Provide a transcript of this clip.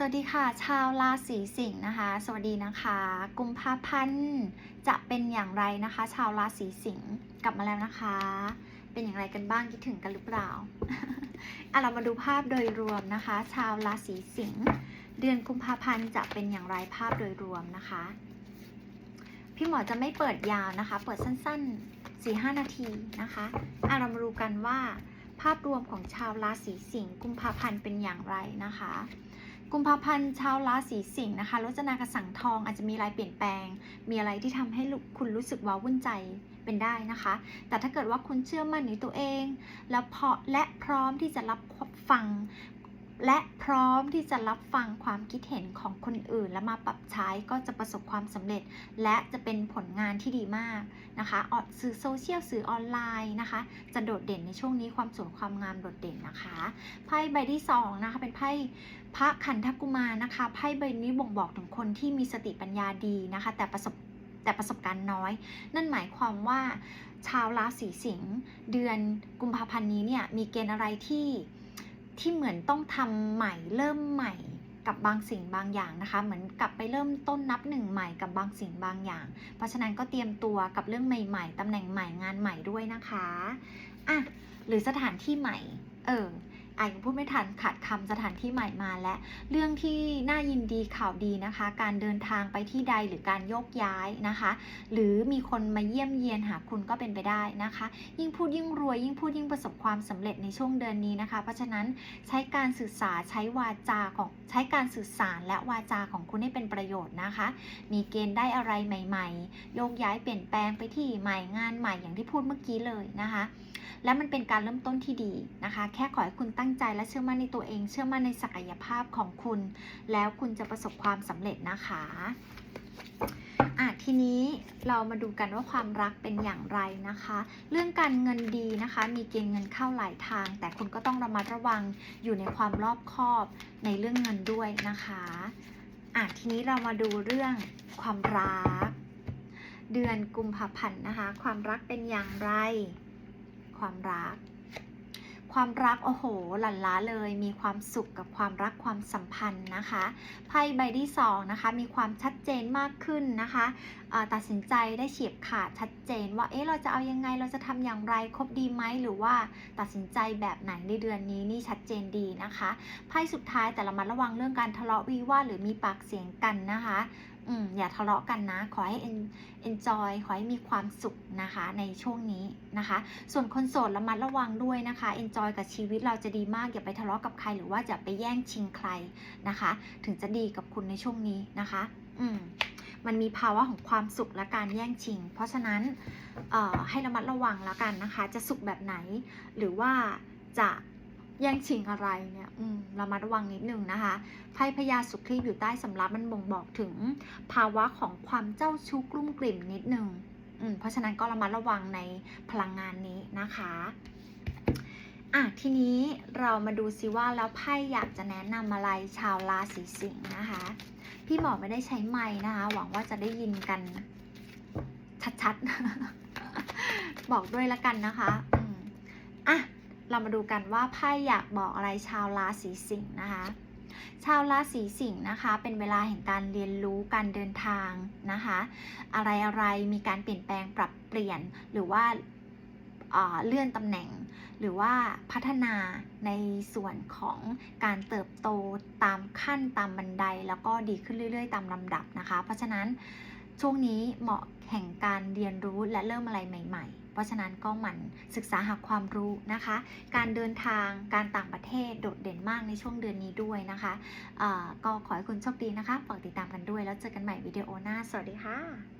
สวัสดีค่ะ ชาวราศีสิงห์นะคะ สวัสดีนะคะ กุมภาพันธ์จะเป็นอย่างไรนะคะ ชาวราศีสิงห์กลับมาแล้วนะคะ เป็นอย่างไรกันบ้างคิดถึงกันหรือเปล่าอะเรามาดูภาพโดยรวมนะคะ ชาวราศีสิงห์เดือนกุมภาพันธ์จะเป็นอย่างไรภาพโดยรวมนะคะ พี่หมอจะไม่เปิดยาวนะคะ เปิดสั้นๆ4-5นาทีนะคะอะเรามาดูกันว่า ภาพรวมของชาวราศีสิงห์กุมภาพันธ์เป็นอย่างไรนะคะ กุมภาพันธ์ชาวราศีสิงห์นะคะรจนากระสังทองอาจจะมีอะไรเปลี่ยนแปลง มีอะไรที่ทำให้คุณรู้สึกว้าวุ่นใจเป็นได้นะคะ แต่ถ้าเกิดว่าคุณเชื่อมั่นในตัวเอง แล้วพอและพร้อมที่จะรับฟัง และพร้อมที่จะรับฟังความคิดเห็นของคนอื่น และมาปรับใช้ก็จะประสบความสำเร็จ และจะเป็นผลงานที่ดีมากนะคะออกสื่อโซเชียลสื่อออนไลน์นะคะ จะโดดเด่นในช่วงนี้ความสวยความงามโดดเด่นนะคะไพ่ใบที่สองนะคะเป็นไพ่พระขันธกุมารนะคะไพ่ใบนี้บ่งบอกถึงคนที่มีสติปัญญาดีนะคะ แต่ประสบแต่ประสบการณ์น้อย นั่นหมายความว่าชาวราศีสิงห์เดือนกุมภาพันธ์นี้เนี่ยมีเกณฑ์อะไรที่ ที่เหมือนต้องทำใหม่เริ่มใหม่กับบางสิ่งบางอย่างนะคะ เหมือนกลับไปเริ่มต้นนับหนึ่งใหม่กับบางสิ่งบางอย่าง เพราะฉะนั้นก็เตรียมตัวกับเรื่องใหม่ ๆตำแหน่งใหม่งานใหม่ด้วยนะคะอะหรือสถานที่ใหม่ เออ อะยังพูดไม่ทันขาดคำสถานที่ใหม่มาและ เรื่องที่น่ายินดีข่าวดีนะคะ การเดินทางไปที่ใดหรือการโยกย้ายนะคะ หรือมีคนมาเยี่ยมเยียนหาคุณก็เป็นไปได้นะคะ ยิ่งพูดยิ่งรวยยิ่งพูดยิ่งประสบความสำเร็จในช่วงเดือนนี้นะคะ เพราะฉะนั้นใช้การสื่อสารใช้วาจาของใช้การสื่อสารและวาจาของคุณให้เป็นประโยชน์นะคะ มีเกณฑ์ได้อะไรใหม่ ๆ โยกย้ายเปลี่ยนแปลงไปที่ใหม่งานใหม่อย่างที่พูดเมื่อกี้เลยนะคะ และมันเป็นการเริ่มต้นที่ดีนะคะ แค่ขอให้คุณตั้งงใจและเชื่อมั่นในตัวเอง เชื่อมั่นในศักยภาพของคุณ แล้วคุณจะประสบความสำเร็จนะคะอะทีนี้เรามาดูกันว่าความรักเป็นอย่างไรนะคะ เรื่องการเงินดีนะคะ มีเกณฑ์เงินเข้าหลายทาง แต่คุณก็ต้องระมัดระวังอยู่ในความรอบคอบในเรื่องเงินด้วยนะคะอะทีนี้เรามาดูเรื่องความรัก เดือนกุมภาพันธ์นะคะ ความรักเป็นอย่างไร ความรัก ความรักโอ้โหหลั่นล้าเลย มีความสุขกับความรักความสัมพันธ์นะคะไพ่ใบที่สองนะคะมีความชัดเจนมากขึ้นนะคะตัดสินใจได้เฉียบขาดชัดเจน ว่าเอ๊ะเราจะเอายังไงเราจะทำอย่างไรครบดีไหมหรือว่าตัดสินใจแบบไหนในเดือนนี้นี่ชัดเจนดีนะคะไพ่สุดท้ายแต่ละมัดระวังเรื่องการทะเลาะวิวาทหรือมีปากเสียงกันนะคะ อืมอย่าทะเลาะกันนะ ขอให้ enjoy ขอให้มีความสุขนะคะในช่วงนี้นะคะ ส่วนคนโสดระมัดระวังด้วยนะคะ enjoy กับชีวิตเราจะดีมาก อย่าไปทะเลาะกับใครหรือว่าจะไปแย่งชิงใครนะคะ ถึงจะดีกับคุณในช่วงนี้นะคะ อืมมันมีภาวะของความสุขและการแย่งชิง เพราะฉะนั้นให้ระมัดระวังแล้วกันนะคะ จะสุขแบบไหน หรือว่าจะ แย่งชิงอะไรเนี่ยอืมเรามาระวังนิดนึงนะคะไพ่พญาสุครีบอยู่ใต้สำรับมันบ่งบอกถึง ภาวะของความเจ้าชู้กลุ่มกลิ่มนิดนึงอืมเพราะฉะนั้นก็ระมัดระวังในพลังงานนี้นะคะอะทีนี้เรามาดูซิว่าแล้วไพ่อยากจะแนะนำอะไรชาวราศีสิงห์นะคะ พี่หมอไม่ได้ใช้ไม้นะคะ หวังว่าจะได้ยินกันชัดๆ บอกด้วยละกันนะคะ อืมอะ เรามาดูกันว่าไพ่อยากบอกอะไรชาวราศีสิงห์นะคะ ชาวราศีสิงห์นะคะ เป็นเวลาแห่งการเรียนรู้การเดินทางนะคะ อะไรอะไรมีการเปลี่ยนแปลงปรับเปลี่ยนหรือว่าเลื่อนตำแหน่ง หรือว่าพัฒนาในส่วนของการเติบโตตามขั้นตามบันได แล้วก็ดีขึ้นเรื่อย ๆ ตามลำดับนะคะ เพราะฉะนั้นช่วงนี้เหมาะ แห่งการเรียนรู้และเริ่มอะไรใหม่ ๆ เพราะฉะนั้นก็หมั่นศึกษาหาความรู้นะคะ การเดินทางการต่างประเทศโดดเด่นมากในช่วงเดือนนี้ด้วยนะคะก็ขอให้คุณโชคดีนะคะฝากติดตามกันด้วย แล้วเจอกันใหม่วิดีโอหน้า สวัสดีค่ะ